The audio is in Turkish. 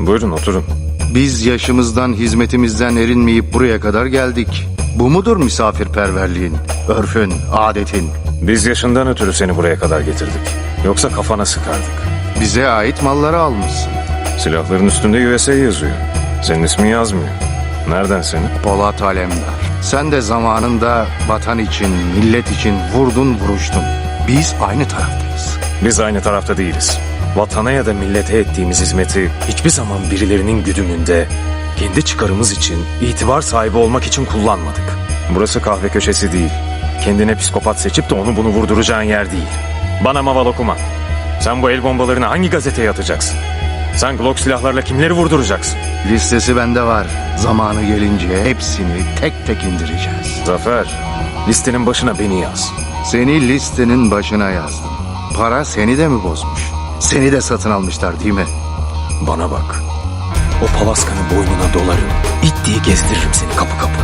Buyurun oturun. Biz yaşımızdan, hizmetimizden erinmeyip buraya kadar geldik. Bu mudur misafirperverliğin, örfün, adetin? Biz yaşından ötürü seni buraya kadar getirdik. Yoksa kafana sıkardık. Bize ait malları almışsın. Silahların üstünde USA yazıyor. Senin ismin yazmıyor. Nereden senin? Polat Alemdar. Sen de zamanında vatan için, millet için vurdun vuruştun. Biz aynı taraftayız. Biz aynı tarafta değiliz. Vatana ya da millete ettiğimiz hizmeti hiçbir zaman birilerinin güdümünde, kendi çıkarımız için, itibar sahibi olmak için kullanmadık. Burası kahve köşesi değil. Kendine psikopat seçip de onu bunu vurduracağın yer değil. Bana maval okuma. Sen bu el bombalarını hangi gazeteye atacaksın? Sen Glock silahlarla kimleri vurduracaksın? Listesi bende var. Zamanı gelince hepsini tek tek indireceğiz. Zafer, listenin başına beni yaz. Seni listenin başına yazdım. Para seni de mi bozmuş? Seni de satın almışlar değil mi? Bana bak. O palaskanı boynuna dolarım. İt diye gezdiririm seni kapı kapı.